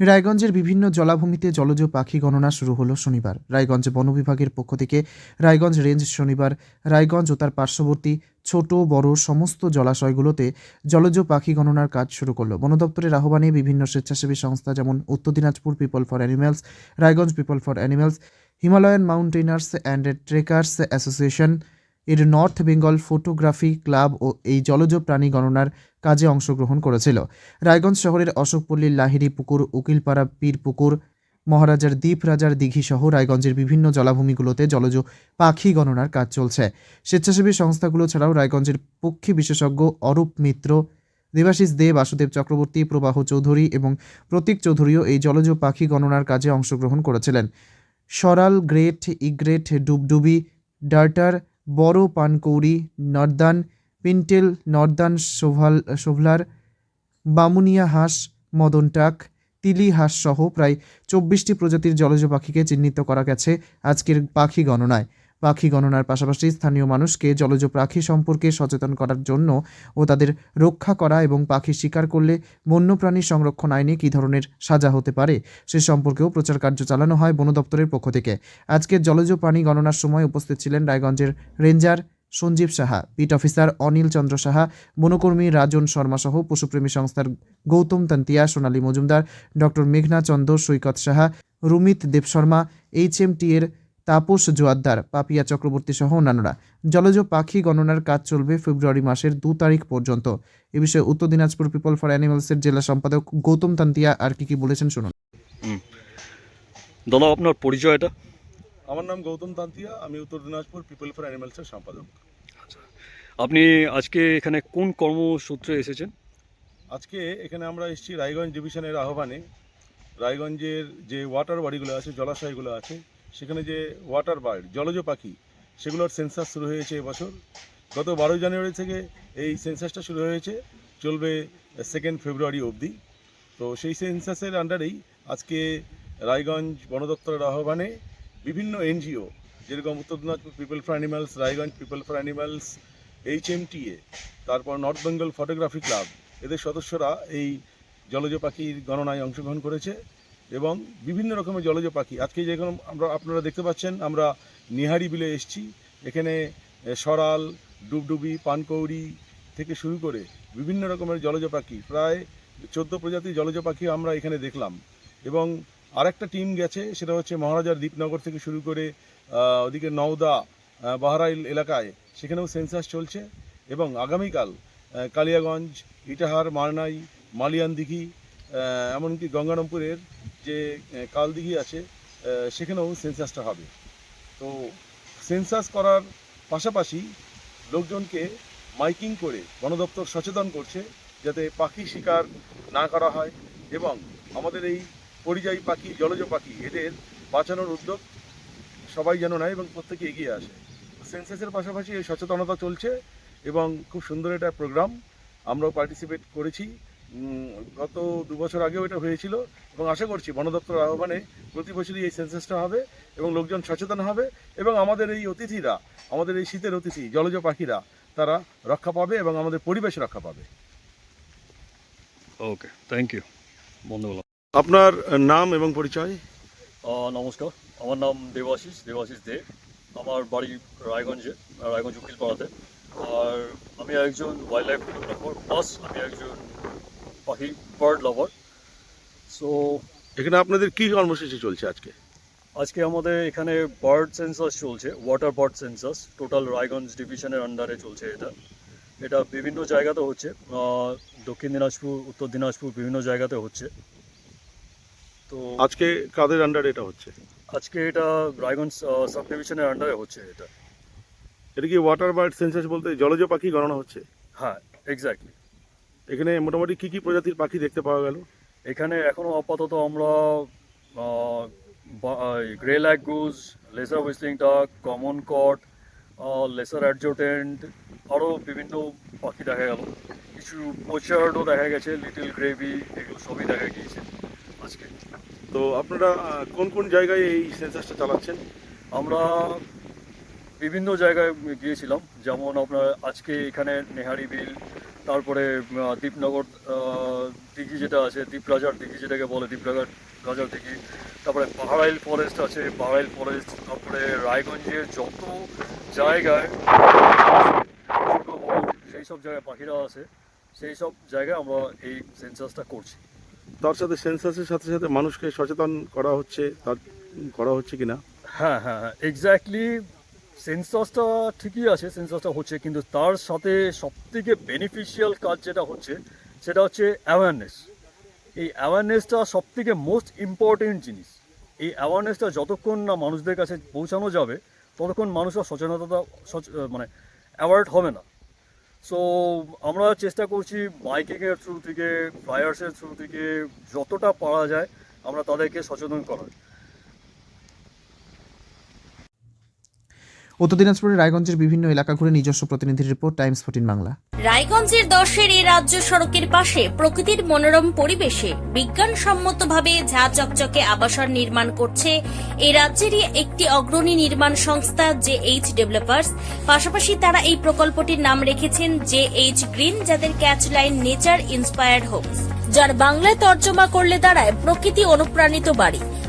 রায়গঞ্জের বিভিন্ন জলাভূমিতে জলজ পাখি গণনা শুরু হলো শনিবার। রায়গঞ্জ বন বিভাগের পক্ষ থেকে রায়গঞ্জ রেঞ্জ শনিবার, রায়গঞ্জ ও তার পার্শ্ববর্তী ছোট, বড় সমস্ত জলাশয়গুলোতে জলজ পাখি গণনার কাজ শুরু করল। বন দপ্তরের আহ্বানে বিভিন্ন স্বেচ্ছাসেবী সংস্থা যেমন Uttar Dinajpur people for animals, Raiganj people for animals, Himalayan mountaineers and trekkers association এর নর্থ বেঙ্গল ফটোগ্রাফি ক্লাব ও এই জলজ প্রাণী গণনার কাজে অংশগ্রহণ করেছিল। রায়গঞ্জ শহরের অশোকপল্লীর লাহিড়ি পুকুর, উকিলপাড়া পীর পুকুর মহারাজার দ্বীপ রাজার দিঘি সহ রায়গঞ্জের বিভিন্ন জলাভূমিগুলোতে জলজ পাখি গণনার কাজ চলছে। স্বেচ্ছাসেবী সংস্থাগুলো ছাড়াও রায়গঞ্জের পক্ষী বিশেষজ্ঞ অরূপ মিত্র, দেবাশিস দে, বাসুদেব চক্রবর্তী, প্রবাহ চৌধুরী এবং প্রতীক চৌধুরীও এই জলজ পাখি গণনার কাজে অংশগ্রহণ করেছিলেন। সরাল গ্রেট ইগ্রেট ডুবডুবি, ডার্টার বড় পানকৌড়ি, northern, pintail, northern shovel shoveler Bamunia হাঁস মদনটাক তিলি হাঁস সহ প্রায় চব্বিশটি প্রজাতির জলজ পাখিকে চিহ্নিত করা গেছে আজকের পাখি গণনায়। পাখি গণনার পাশাপাশি স্থানীয় মানুষকে জলজ পাখি সম্পর্কে সচেতন করার জন্য ও তাদের রক্ষা করা এবং পাখি শিকার করলে বন্যপ্রাণী সংরক্ষণ আইনে কী ধরনের সাজা হতে পারে সে সম্পর্কেও প্রচার কার্য চালানো হয় বন দপ্তরের পক্ষ থেকে। আজকের জলজ প্রাণী গণনার সময় উপস্থিত ছিলেন রায়গঞ্জের ranger Sanjib Saha, beat officer Anil Chandra Saha, বনকর্মী Rajan Sharma সহ পশুপ্রেমী সংস্থার গৌতম তান্তিয়া, সোনালী মজুমদার, ডক্টর মেঘনা Chandra, Saikat Saha, Rumit Deb Sharma, H M T এর তাপস জোয়াদ্দার পাপিয়া চক্রবর্তী সহ অন্যান্যরা। জলজ পাখি গণনার কাজ চলবে ফেব্রুয়ারি মাসের দু তারিখ পর্যন্ত। এ বিষয়ে উত্তর দিনাজপুর পিপল ফর অ্যানিমালসের জেলা সম্পাদক গৌতম তান্তিয়া আর কি কি বলেছেন শুনুন। দাদা আপনার পরিচয়টা? আমার নাম গৌতম তান্তিয়া আমি উত্তর দিনাজপুর পিপল ফর অ্যানিমালসের সম্পাদক। আপনি আজকে এখানে কোন কর্মসূত্রে এসেছেন? আজকে এখানে আমরা এসেছি রায়গঞ্জ ডিভিশনের আহ্বানে। রায়গঞ্জের যে ওয়াটার বাড়িগুলো আছে জলাশয়গুলো আছে সেখানে যে ওয়াটার বার্ড জলজ পাখি, সেগুলোর সেন্সাস শুরু হয়েছে এবছর গত বারোই জানুয়ারি থেকে এই সেন্সাসটা শুরু হয়েছে, চলবে সেকেন্ড ফেব্রুয়ারি অবধি। তো সেই সেন্সাসের আন্ডারেই আজকে রায়গঞ্জ বন দপ্তরের আহ্বানে বিভিন্ন এনজিও যেরকম Uttar Dinajpur people for animals Raiganj people for animals H M তারপর নর্থ বেঙ্গল ফটোগ্রাফি ক্লাব এদের সদস্যরা এই জলজ পাখির গণনায় অংশগ্রহণ করেছে। এবং বিভিন্ন রকমের জলজ পাখি। আজকে যেরকম আমরা আপনারা দেখতে পাচ্ছেন, আমরা নিহারি বিলে এসেছি। এখানে সরাল, ডুবডুবি, পানকৌড়ি থেকে শুরু করে বিভিন্ন রকমের জলজ পাখি, প্রায় চোদ্দ প্রজাতির জলজ পাখি আমরা এখানে দেখলাম। এবং আরেকটা টিম গেছে, সেটা হচ্ছে মহারাজার দ্বীপনগর থেকে শুরু করে ওদিকে নওদা বাহারাইল এলাকায় সেখানেও সেন্সাস চলছে। এবং আগামীকাল কালিয়াগঞ্জ, ইটাহার, মারনাই মালিয়ান দিঘি এমনকি গঙ্গারামপুরের যে কালদিঘি আছে সেখানেও সেন্সাসটা হবে। তো সেন্সাস করার পাশাপাশি লোকজনকে মাইকিং করে বন দপ্তর সচেতন করছে যাতে পাখি শিকার না করা হয় এবং আমাদের এই পরিযায়ী পাখি, জলজ পাখি, এদের বাঁচানোর উদ্যোগ সবাই যেন নেয় এবং প্রত্যেকে এগিয়ে আসে। সেন্সাসের পাশাপাশি এই সচেতনতা চলছে এবং খুব সুন্দর একটা প্রোগ্রাম আমরাও পার্টিসিপেট করেছি। গত দু বছর আগেও এটা হয়েছিল এবং আশা করছি বন দপ্তর আহ্বানে প্রতি বছরই এই সেন্সাসটা হবে এবং লোকজন সচেতন হবে এবং আমাদের এই অতিথিরা আমাদের এই শীতের অতিথি জলজ পাখিরা তারা রক্ষা পাবে এবং আমাদের পরিবেশ রক্ষা পাবে। ওকে থ্যাংক ইউ বন্ধুগুলো আপনার নাম এবং পরিচয়? নমস্কার আমার নাম দেবাশিস দেবাশিস দে। আমার বাড়ি রায়গঞ্জে রায়গঞ্জ উকিলপাড়াতে। আর আমি একজন ওয়াইল্ড লাইফ ফটোগ্রাফার প্লাস আমি একজন পাখি বার্ড লাভার সো এখানে আপনাদের কি কর্মসূচি চলছে আজকে? আজকে আমাদের এখানে বার্ড সেন্সাস চলছে water bird census total Raiganj ডিভিশনের আন্ডারে চলছে এটা। এটা বিভিন্ন জায়গাতে হচ্ছে। দক্ষিণ দিনাজপুর উত্তর দিনাজপুর বিভিন্ন জায়গাতে হচ্ছে। তো আজকে কাদের আন্ডারে এটা হচ্ছে? আজকে এটা রায়গঞ্জ সাব ডিভিশনের আন্ডারে হচ্ছে এটা। এটা কি ওয়াটার বার্ড সেন্সাস বলতে জলজ পাখি গণনা হচ্ছে? হ্যাঁ এক্স্যাক্টলি এখানে মোটামুটি কি কি প্রজাতির পাখি দেখতে পাওয়া গেল? এখানে এখনও আপাতত আমরা greylag goose lesser whistling duck common coot lesser adjutant আরও বিভিন্ন পাখি দেখা গেল। কিছু পোচার্ডও দেখা গেছে লিটল গ্রেভি এগুলো সবই দেখা গিয়েছে আজকে। তো আপনারা কোন কোন জায়গায় এই সেন্সাসটা চালাচ্ছেন? আমরা বিভিন্ন জায়গায় গিয়েছিলাম যেমন আপনার আজকে এখানে নেহারি বিল তারপরে দীপনগর দিঘি যেটা আছে দীপরাজার দিঘি যেটাকে বলে দীপরাজার রাজার দিঘি। তারপরে পাহাড়াইল ফরেস্ট আছে পাহাড়াইল ফরেস্ট তারপরে রায়গঞ্জের যত জায়গায় সেই সব জায়গায় পাখিরা আছে সেই সব জায়গায় আমরা এই সেন্সাসটা করছি। তার সাথে সেন্সাসের সাথে সাথে মানুষকে সচেতন করা হচ্ছে তার করা হচ্ছে কিনা? হ্যাঁ হ্যাঁ হ্যাঁ এক্স্যাক্টলি সেন্সাসটা ঠিকই আছে সেন্সাসটা হচ্ছে, কিন্তু তার সাথে সবথেকে বেনিফিশিয়াল কাজ যেটা হচ্ছে, সেটা হচ্ছে অ্যাওয়ারনেস এই অ্যাওয়ারনেসটা সবথেকে মোস্ট ইম্পর্টেন্ট জিনিস। এই অ্যাওয়ারনেসটা যতক্ষণ না মানুষদের কাছে পৌঁছানো যাবে, ততক্ষণ মানুষের সচেতনতা, সচ- মানে অ্যাওয়ার্ড হবে না। সো আমরা চেষ্টা করছি বাইকিংয়ের থ্রু থেকে ফ্লায়ার্সের থ্রু থেকে, যতটা পারা যায়, আমরা তাদেরকে সচেতন করার। উত্তর দিনাজপুরের রায়গঞ্জের বিভিন্ন এলাকা ঘুরে নিজস্ব প্রতিনিধির রিপোর্ট, টাইমস ফোর্টিন বাংলা। রায়গঞ্জের দশের এই রাজ্য সড়কের পাশে প্রকৃতির মনোরম পরিবেশে বিজ্ঞানসম্মতভাবে ঝা চকচকে আবাসন নির্মাণ করছে এই রাজ্যেরই একটি অগ্রণী নির্মাণ সংস্থা জে এইচ ডেভেলপার্স। পাশাপাশি তারা এই প্রকল্পটির নাম রেখেছেন জে এইচ গ্রিন, যাদের catch line nature inspired homes, যার বাংলায় তর্জমা করলে দাঁড়ায় প্রকৃতি অনুপ্রাণিত বাড়ি।